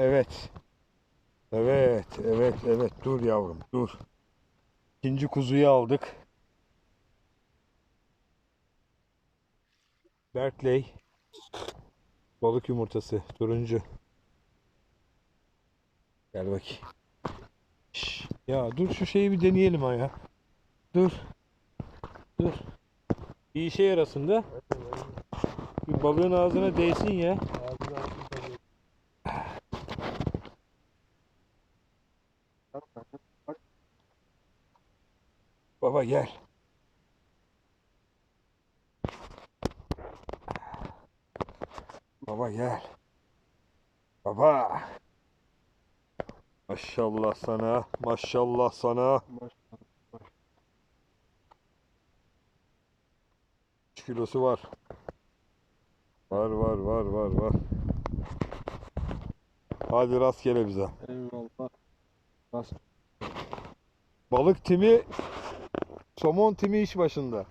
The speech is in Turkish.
Evet. Evet, evet, evet. Dur yavrum, dur. İkinci kuzuyu aldık. Berkley. Balık yumurtası, turuncu. Gel bakayım. Şş, ya dur şu şeyi bir deneyelim ha ya. Dur. Dur. Bir işe yarasın da. Bir balığın ağzına değsin ya. Baba gel. Baba gel. Baba. Maşallah sana. Maşallah sana. 3 kilosu var. Var var var var var. Hadi rastgele bize. Eyvallah. Balık timi, somon timi iş başında.